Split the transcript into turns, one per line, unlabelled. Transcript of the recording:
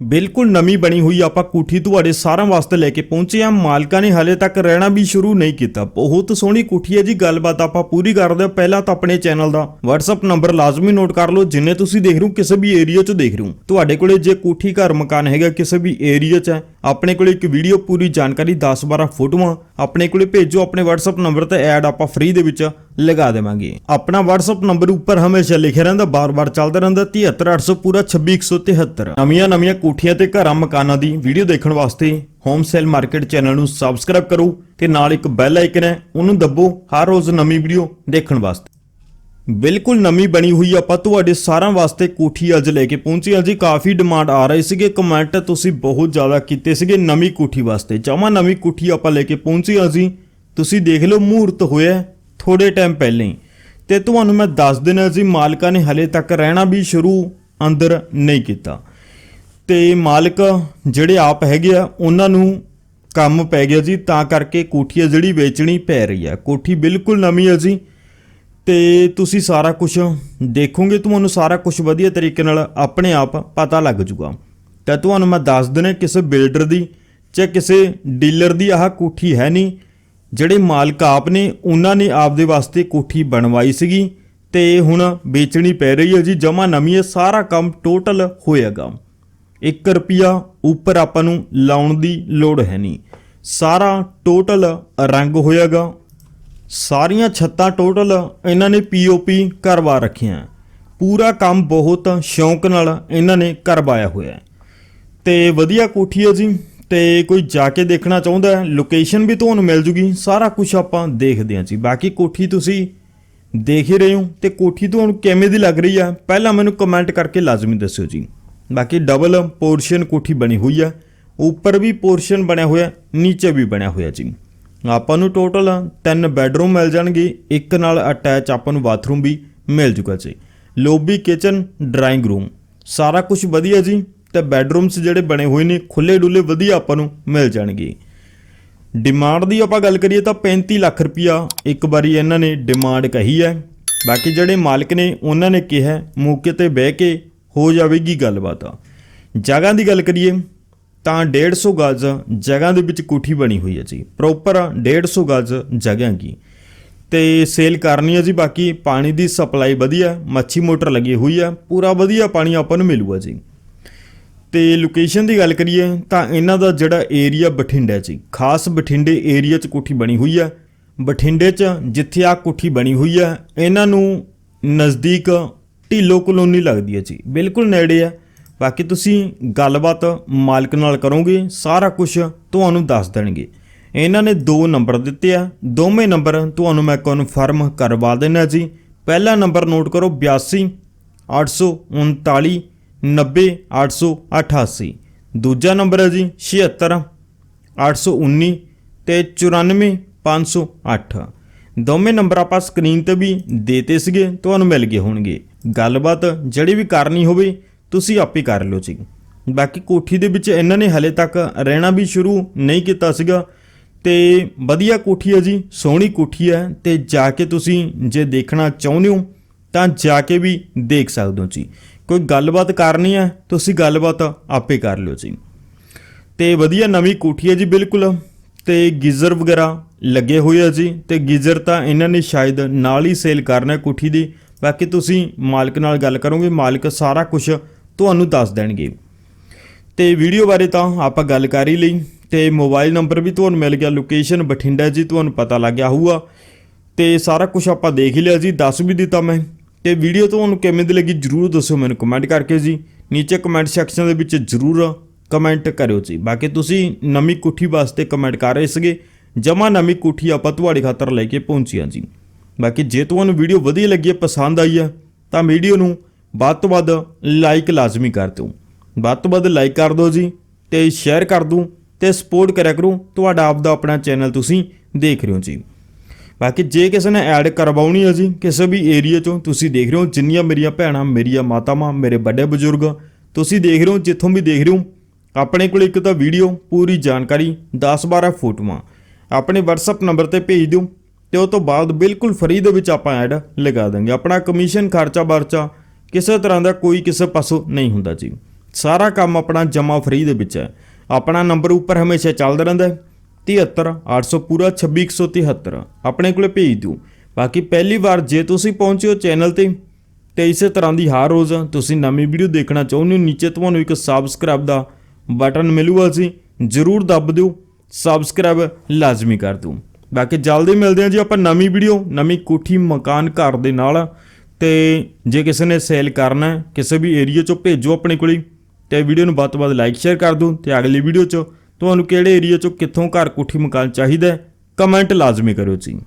ਬਿਲਕੁਲ ਨਵੀਂ ਬਣੀ ਹੋਈ ਆਪਾਂ ਕੋਠੀ ਤੁਹਾਡੇ ਸਾਰਿਆਂ ਵਾਸਤੇ ਲੈ ਕੇ ਪਹੁੰਚੇ ਆ ਮਾਲਕਾਂ ਨੇ ਹਲੇ ਤੱਕ ਰਹਿਣਾ ਵੀ ਸ਼ੁਰੂ ਨਹੀਂ ਕੀਤਾ। ਬਹੁਤ ਸੋਹਣੀ ਕੋਠੀ ਹੈ ਜੀ, ਗੱਲਬਾਤ ਆਪਾਂ ਪੂਰੀ ਕਰਦੇ ਹਾਂ। ਪਹਿਲਾਂ ਤਾਂ ਆਪਣੇ ਚੈਨਲ ਦਾ WhatsApp ਨੰਬਰ ਲਾਜ਼ਮੀ ਨੋਟ ਕਰ ਲਓ, ਜਿੰਨੇ ਤੁਸੀਂ ਦੇਖ ਰਹੇ ਹੋ, ਕਿਸੇ ਵੀ ਏਰੀਆ 'ਚ ਦੇਖ ਰਹੇ ਹੋ। ਤੁਹਾਡੇ ਕੋਲੇ ਜੇ ਕੋਠੀ, ਘਰ, ਮਕਾਨ ਹੈਗਾ, ਕਿਸੇ ਵੀ ਏਰੀਆ 'ਚ ਹੈ, ਆਪਣੇ ਕੋਲੇ ਇੱਕ ਵੀਡੀਓ ਪੂਰੀ ਜਾਣਕਾਰੀ 10-12 ਫੋਟੋਆਂ, ਆਪਣੇ ਕੋਲੇ ਭੇਜੋ, ਆਪਣੇ WhatsApp ਨੰਬਰ ਤੇ ਐਡ ਆਪਾਂ ਫ੍ਰੀ ਦੇ ਵਿੱਚ ਲਗਾ ਦੇਵਾਂਗੇ। ਆਪਣਾ WhatsApp ਨੰਬਰ ਉੱਪਰ ਹਮੇਸ਼ਾ ਲਿਖਿਆ ਰਹਿੰਦਾ, ਬਾਰ-ਬਾਰ ਚੱਲਦਾ ਰਹਿੰਦਾ 73800 ਪੂਰਾ 26173 ਨਵੀਆਂ ਨਵੀਆਂ ਕੋਠੀਆਂ ਤੇ ਘਰਾਂ ਮਕਾਨਾਂ ਦੀ ਵੀਡੀਓ ਦੇਖਣ ਵਾਸਤੇ ਹੋਮ ਸੇਲ ਮਾਰਕੀਟ ਚੈਨਲ ਨੂੰ ਸਬਸਕ੍ਰਾਈਬ ਕਰੋ ਤੇ ਨਾਲ ਇੱਕ ਬੈਲ ਆਈਕਨ ਹੈ, ਉਹਨੂੰ ਦੱਬੋ ਹਰ ਰੋਜ਼ ਨਵੀਂ ਵੀਡੀਓ ਦੇਖਣ ਵਾਸਤੇ। ਬਿਲਕੁਲ ਨਵੀਂ ਬਣੀ ਹੋਈ ਆਪਾਂ ਤੁਹਾਡੇ ਸਾਰਿਆਂ ਵਾਸਤੇ ਕੋਠੀ ਅੱਜ ਲੈ ਕੇ ਪਹੁੰਚੀ ਹਾਂ। ਜੀ, ਕਾਫੀ ਡਿਮਾਂਡ ਆ ਰਹੀ ਸੀਗੇ ਕਮੈਂਟ ਤੁਸੀਂ ਬਹੁਤ ਜ਼ਿਆਦਾ ਕੀਤੇ ਸੀਗੇ ਨਵੀਂ ਕੋਠੀ ਵਾਸਤੇ। ਜਮਾ ਨਵੀਂ ਕੋਠੀ ਆਪਾਂ ਲੈ ਕੇ ਪਹੁੰਚੀ ਹਾਂ ਜੀ। ਤੁਸੀਂ ਦੇਖ ਲਓ ਮਹੂਰਤ ਹੋਇਆ। ਥੋੜੇ ਟਾਈਮ ਪਹਿਲਾਂ ਹੀ। ਤੇ ਤੁਹਾਨੂੰ ਮੈਂ ਦੱਸ ਦੇਣਾ ਜੀ, ਮਾਲਕਾਂ ਨੇ ਹਲੇ ਤੱਕ ਰਹਿਣਾ ਵੀ ਸ਼ੁਰੂ ਅੰਦਰ ਨਹੀਂ ਕੀਤਾ। ਤੇ ਮਾਲਕ ਜਿਹੜੇ ਆਪ ਹੈਗੇ ਆ, ਉਹਨਾਂ ਨੂੰ ਕੰਮ ਪੈ ਗਿਆ ਜੀ, ਤਾਂ ਕਰਕੇ ਕੋਠੀ ਆ ਜਿਹੜੀ ਵੇਚਣੀ ਪੈ ਰਹੀ ਆ। ਕੋਠੀ ਬਿਲਕੁਲ ਨਵੀਂ ਹੈ ਜੀ। ਤੇ ਤੁਸੀਂ ਸਾਰਾ ਕੁਝ ਦੇਖੋਗੇ, ਤੁਹਾਨੂੰ ਸਾਰਾ ਕੁਝ ਵਧੀਆ ਤਰੀਕੇ ਨਾਲ ਆਪਣੇ ਆਪ ਪਤਾ ਲੱਗ ਜੂਗਾ। ਤਾਂ ਤੁਹਾਨੂੰ ਮੈਂ ਦੱਸ ਦਿੰਦਾ ਕਿਸੇ ਬਿਲਡਰ ਦੀ ਜਾਂ ਕਿਸੇ ਡੀਲਰ ਦੀ ਆਹ ਕੋਠੀ ਹੈ ਨਹੀਂ ਜਿਹੜੇ ਮਾਲਕ ਆਪ ਨੇ, ਉਹਨਾਂ ਨੇ ਆਪਦੇ ਵਾਸਤੇ ਕੋਠੀ ਬਣਵਾਈ ਸੀਗੀ ਤੇ ਹੁਣ ਵੇਚਣੀ ਪੈ ਰਹੀ ਹੈ ਜੀ। ਜਮਾ ਨਵੀਂ ਹੈ, ਸਾਰਾ ਕੰਮ ਟੋਟਲ ਹੋਏਗਾ 1 ਰੁਪਿਆ ਉੱਪਰ ਆਪਾਂ ਨੂੰ ਲਾਉਣ ਦੀ ਲੋੜ ਹੈ ਨਹੀਂ। ਸਾਰਾ ਟੋਟਲ ਰੰਗ ਹੋਏਗਾ ਸਾਰੀਆਂ ਛੱਤਾਂ ਟੋਟਲ ਇਹਨਾਂ ਨੇ ਪੀਓਪੀ ਕਰਵਾ ਰੱਖੀਆਂ। ਪੂਰਾ ਕੰਮ ਬਹੁਤ ਸ਼ੌਂਕ ਨਾਲ ਇਹਨਾਂ ਨੇ ਕਰਵਾਇਆ ਹੋਇਆ ਹੈ। ਤੇ ਵਧੀਆ ਕੋਠੀ ਹੈ ਜੀ। ਤੇ ਕੋਈ ਜਾ ਕੇ ਦੇਖਣਾ ਚਾਹੁੰਦਾ ਹੈ ਲੋਕੇਸ਼ਨ ਵੀ ਤੁਹਾਨੂੰ ਮਿਲ ਜੂਗੀ, ਸਾਰਾ ਕੁਝ ਆਪਾਂ ਦੇਖਦੇ ਹਾਂ ਜੀ। ਬਾਕੀ ਕੋਠੀ ਤੁਸੀਂ ਦੇਖ ਹੀ ਰਹੇ ਹੋ ਤੇ ਕੋਠੀ ਤੁਹਾਨੂੰ ਕਿਵੇਂ ਦੀ ਲੱਗ ਰਹੀ ਹੈ ਪਹਿਲਾਂ ਮੈਨੂੰ ਕਮੈਂਟ ਕਰਕੇ ਲਾਜ਼ਮੀ ਦੱਸਿਓ ਜੀ। ਬਾਕੀ ਡਬਲ ਪੋਰਸ਼ਨ ਕੋਠੀ ਬਣੀ ਹੋਈ ਹੈ ਉੱਪਰ ਵੀ ਪੋਰਸ਼ਨ ਬਣਿਆ ਹੋਇਆ, ਨੀਚੇ ਵੀ ਬਣਿਆ ਹੋਇਆ ਜੀ। ਆਪਾਂ ਨੂੰ ਟੋਟਲ ਤਿੰਨ ਬੈੱਡਰੂਮ ਮਿਲ ਜਾਣਗੇ, ਇੱਕ ਨਾਲ ਅਟੈਚ ਆਪਾਂ ਨੂੰ ਬਾਥਰੂਮ ਵੀ ਮਿਲ ਜੂਗਾ ਜੀ। ਲੋਬੀ ਕਿਚਨ ਡਰਾਇੰਗ ਰੂਮ ਸਾਰਾ ਕੁਝ ਵਧੀਆ ਜੀ। ਤੇ ਬੈੱਡਰੂਮਸ ਜਿਹੜੇ ਬਣੇ ਹੋਏ ਨੇ ਖੁੱਲੇ ਡੁੱਲੇ ਵਧੀਆ ਆਪਾਂ ਨੂੰ ਮਿਲ ਜਾਣਗੇ। ਡਿਮਾਂਡ ਦੀ ਆਪਾਂ ਗੱਲ ਕਰੀਏ ਤਾਂ 35 ਲੱਖ ਰੁਪਇਆ ਇੱਕ ਵਾਰੀ ਇਹਨਾਂ ਨੇ ਡਿਮਾਂਡ ਕਹੀ ਹੈ। ਬਾਕੀ ਜਿਹੜੇ ਮਾਲਕ ਨੇ, ਉਹਨਾਂ ਨੇ ਕਿਹਾ, ਮੌਕੇ ਤੇ ਬਹਿ ਕੇ ਹੋ ਜਾਵੇਗੀ ਗੱਲਬਾਤ। ਜਗ੍ਹਾ ਦੀ ਗੱਲ ਕਰੀਏ ਤਾਂ 150 ਗਜ਼ ਜਗ੍ਹਾ ਦੇ ਵਿੱਚ ਕੋਠੀ ਬਣੀ ਹੋਈ ਹੈ ਜੀ। ਪ੍ਰੋਪਰ 150 ਗਜ਼ ਜਗ੍ਹਾ ਕੀ। ਤੇ ਸੇਲ ਕਰਨੀ ਹੈ ਜੀ, ਬਾਕੀ ਪਾਣੀ ਦੀ ਸਪਲਾਈ ਵਧੀਆ, ਮੱਛੀ ਮੋਟਰ ਲੱਗੀ ਹੋਈ ਹੈ। ਪੂਰਾ ਵਧੀਆ ਪਾਣੀ ਆਪਾਂ ਨੂੰ ਮਿਲੂਗਾ ਜੀ। ਤੇ ਲੋਕੇਸ਼ਨ ਦੀ ਗੱਲ ਕਰੀਏ ਤਾਂ ਇਹਨਾਂ ਦਾ ਜਿਹੜਾ ਏਰੀਆ ਬਠਿੰਡਾ ਜੀ, ਖਾਸ ਬਠਿੰਡੇ ਏਰੀਆ 'ਚ ਕੋਠੀ ਬਣੀ ਹੋਈ ਹੈ। ਬਠਿੰਡੇ 'ਚ ਜਿੱਥੇ ਆ ਕੋਠੀ ਬਣੀ ਹੋਈ ਹੈ, ਇਹਨਾਂ ਨੂੰ ਨਜ਼ਦੀਕ ਢੀਲੋ ਕਲੋਨੀ ਲੱਗਦੀ ਹੈ ਜੀ, ਬਿਲਕੁਲ ਨੇੜੇ ਹੈ। ਬਾਕੀ ਤੁਸੀਂ ਗੱਲਬਾਤ ਮਾਲਕ ਨਾਲ ਕਰੋਗੇ, ਸਾਰਾ ਕੁਝ ਤੁਹਾਨੂੰ ਦੱਸ ਦੇਣਗੇ। ਇਹਨਾਂ ਨੇ ਦੋ ਨੰਬਰ ਦਿੱਤੇ ਆ, ਦੋਵੇਂ ਨੰਬਰ ਤੁਹਾਨੂੰ ਮੈਂ ਕਨਫਰਮ ਕਰਵਾ ਦੇਣਾ ਜੀ। ਪਹਿਲਾ ਨੰਬਰ ਨੋਟ ਕਰੋ 82 839 90 888 ਦੂਜਾ ਨੰਬਰ ਹੈ ਜੀ 76 819 ਤੇ 94 508 ਦੋਵੇਂ ਨੰਬਰ ਆਪਾਂ ਸਕਰੀਨ ਤੇ ਵੀ ਦੇਤੇ ਸੀਗੇ, ਤੁਹਾਨੂੰ ਮਿਲ ਗਏ ਹੋਣਗੇ। ਗੱਲਬਾਤ ਜਿਹੜੀ ਵੀ ਕਰਨੀ ਹੋਵੇ, ਤੁਸੀਂ ਆਪੇ ਕਰ ਲਿਓ ਜੀ। ਬਾਕੀ ਕੋਠੀ ਦੇ ਵਿੱਚ ਇਹਨਾਂ ਨੇ ਹਲੇ ਤੱਕ ਰਹਿਣਾ ਵੀ ਸ਼ੁਰੂ ਨਹੀਂ ਕੀਤਾ ਸੀਗਾ। ਤੇ ਵਧੀਆ ਕੋਠੀ ਹੈ ਜੀ, ਸੋਹਣੀ ਕੋਠੀ ਹੈ ਤੇ ਜਾ ਕੇ ਤੁਸੀਂ ਜੇ ਦੇਖਣਾ ਚਾਹੁੰਦੇ ਹੋ, ਤਾਂ ਜਾ ਕੇ ਵੀ ਦੇਖ ਸਕਦੇ ਹੋ ਜੀ। ਕੋਈ ਗੱਲਬਾਤ ਕਰਨੀ ਹੈ, ਤੁਸੀਂ ਗੱਲਬਾਤ ਆਪੇ ਕਰ ਲਿਓ ਜੀ। ਤੇ ਵਧੀਆ ਨਵੀਂ ਕੋਠੀ ਹੈ ਜੀ ਬਿਲਕੁਲ, ਤੇ ਗੀਜ਼ਰ ਵਗੈਰਾ ਲੱਗੇ ਹੋਏ ਆ ਜੀ, ਤੇ ਗੀਜ਼ਰ ਤਾਂ ਇਹਨਾਂ ਨੇ ਸ਼ਾਇਦ ਨਾਲ ਹੀ ਸੇਲ ਕਰਨਾ ਕੋਠੀ ਦੀ। ਬਾਕੀ ਤੁਸੀਂ ਮਾਲਕ ਨਾਲ ਗੱਲ ਕਰੋਗੇ, ਮਾਲਕ ਸਾਰਾ ਕੁਝ ਤੁਹਾਨੂੰ ਦੱਸ ਦੇਣਗੇ। ਤੇ ਵੀਡੀਓ ਬਾਰੇ ਤਾਂ ਆਪਾਂ ਗੱਲ ਕਰ ਹੀ ਲਈ, ਤੇ ਮੋਬਾਈਲ ਨੰਬਰ ਵੀ ਤੁਹਾਨੂੰ ਮਿਲ ਗਿਆ, ਲੋਕੇਸ਼ਨ ਬਠਿੰਡਾ ਜੀ, ਤੁਹਾਨੂੰ ਪਤਾ ਲੱਗ ਗਿਆ ਹੋਊਗਾ। ਤੇ ਸਾਰਾ ਕੁਝ ਆਪਾਂ ਦੇਖ ਹੀ ਲਿਆ ਜੀ, ਦੱਸ ਵੀ ਦਿੱਤਾ ਮੈਂ। ਤੇ ਵੀਡੀਓ ਤੁਹਾਨੂੰ ਕਿਵੇਂ ਦੀ ਲੱਗੀ ਜਰੂਰ ਦੱਸੋ ਮੈਨੂੰ ਕਮੈਂਟ ਕਰਕੇ ਜੀ। ਨੀਚੇ ਕਮੈਂਟ ਸੈਕਸ਼ਨ ਦੇ ਵਿੱਚ ਜਰੂਰ ਕਮੈਂਟ ਕਰਿਓ ਜੀ। ਬਾਕੀ ਤੁਸੀਂ ਨਵੀਂ ਕੋਠੀ ਵਾਸਤੇ ਕਮੈਂਟ ਕਰ ਰਹੇ ਸੀਗੇ, ਜਮਾ ਨਵੀਂ ਕੋਠੀ ਆਪਾਂ ਤੁਹਾਡੇ ਖਾਤਰ ਲੈ ਕੇ ਪਹੁੰਚੀਆਂ ਜੀ। ਬਾਕੀ ਜੇ ਤੁਹਾਨੂੰ ਵੀਡੀਓ ਵਧੀਆ ਲੱਗੀ ਹੈ, ਪਸੰਦ ਆਈ ਹੈ, ਤਾਂ ਵੀਡੀਓ ਨੂੰ ਵੱਧ ਤੋਂ ਵੱਧ ਲਾਈਕ ਲਾਜ਼ਮੀ ਕਰ ਦਿਓ। ਵੱਧ ਤੋਂ ਵੱਧ ਲਾਈਕ ਕਰ ਦਿਓ ਜੀ ਤੇ ਸ਼ੇਅਰ ਕਰ ਦਿਓ ਤੇ ਸਪੋਰਟ ਕਰਿਆ ਕਰੋ। ਤੁਹਾਡਾ ਆਪਦਾ ਆਪਣਾ ਚੈਨਲ ਤੁਸੀਂ ਦੇਖ ਰਹੇ ਹੋ ਜੀ। ਬਾਕੀ ਜੇ ਕਿਸੇ ਨੇ ਐਡ ਕਰਵਾਉਣੀ ਹੈ ਜੀ, ਕਿਸੇ ਵੀ ਏਰੀਆ ਚੋਂ, ਤੁਸੀਂ ਦੇਖ ਰਹੇ ਹੋ ਜਿੰਨੀਆਂ ਮੇਰੀਆਂ ਭੈਣਾਂ, ਮੇਰੀਆਂ ਮਾਤਾਵਾਂ, ਮੇਰੇ ਵੱਡੇ ਬਜ਼ੁਰਗ, ਤੁਸੀਂ ਦੇਖ ਰਹੇ ਹੋ, ਜਿੱਥੋਂ ਵੀ ਦੇਖ ਰਹੇ ਹੋ, ਆਪਣੇ ਕੋਲ ਇੱਕ ਤਾਂ ਵੀਡੀਓ ਪੂਰੀ ਜਾਣਕਾਰੀ 10-12 ਫੋਟੋਆਂ। ਆਪਣੇ WhatsApp ਨੰਬਰ ਤੇ ਭੇਜ ਦਿਓ, ਤੇ ਉਹ ਤੋਂ ਬਾਅਦ ਬਿਲਕੁਲ ਫਰੀ ਦੇ ਵਿੱਚ ਆਪਾਂ ਐਡ ਲਗਾ ਦਾਂਗੇ ਆਪਣਾ ਕਮਿਸ਼ਨ ਖਰਚਾ ਵਰਚਾ, ਕਿਸੇ ਤਰ੍ਹਾਂ ਦਾ ਕੋਈ ਕਿਸੇ ਪਾਸੋਂ ਨਹੀਂ ਹੁੰਦਾ ਜੀ। ਸਾਰਾ ਕੰਮ ਆਪਣਾ ਜਮਾ ਫਰੀ ਦੇ ਵਿੱਚ ਹੈ। ਆਪਣਾ ਨੰਬਰ ਉੱਪਰ ਹਮੇਸ਼ਾ ਚੱਲਦਾ ਰਹਿੰਦਾ ਹੈ। 73 800 ਪੂਰਾ 26173 ਆਪਣੇ ਕੋਲੇ ਭੇਜ ਦਿਓ। ਬਾਕੀ ਪਹਿਲੀ ਵਾਰ ਜੇ ਤੁਸੀਂ ਪਹੁੰਚਿਓ ਚੈਨਲ ਤੇ ਤੇ ਇਸੇ ਤਰ੍ਹਾਂ ਦੀ ਹਰ ਰੋਜ਼ ਤੁਸੀਂ ਨਵੀਂ ਵੀਡੀਓ ਦੇਖਣਾ ਚਾਹੁੰਦੇ ਹੋ, ਨੀਚੇ ਤੁਹਾਨੂੰ ਇੱਕ ਸਬਸਕ੍ਰਾਈਬ ਦਾ ਬਟਨ ਮਿਲੂਗਾ ਜੀ। ਜਰੂਰ ਦੱਬ ਦਿਓ। ਸਬਸਕ੍ਰਾਈਬ ਲਾਜ਼ਮੀ ਕਰ ਦਿਓ। ਬਾਕੀ ਜਲਦੀ ਮਿਲਦੇ ਹਾਂ ਜੀ ਆਪਾਂ ਨਵੀਂ ਵੀਡੀਓ, ਨਵੀਂ ਕੋਠੀ ਮਕਾਨ ਘਰ ਦੇ ਨਾਲ। ਤੇ ਜੇ ਕਿਸੇ ਨੇ ਸੇਲ ਕਰਨਾ ਕਿਸੇ ਵੀ ਏਰੀਆ ਚੋਂ ਭੇਜੋ ਆਪਣੇ ਕੋਲੇ। ਤੇ ਵੀਡੀਓ ਨੂੰ ਵੱਧ ਤੋਂ ਵੱਧ ਲਾਈਕ ਸ਼ੇਅਰ ਕਰ ਦਿਓ। ਤੇ ਅਗਲੀ ਵੀਡੀਓ ਚ ਤੁਹਾਨੂੰ ਕਿਹੜੇ ਏਰੀਆ ਚੋਂ ਕਿੱਥੋਂ ਘਰ ਕੋਠੀ ਮਕਾਨ ਚਾਹੀਦਾ ਕਮੈਂਟ ਲਾਜ਼ਮੀ ਕਰਿਓ ਜੀ।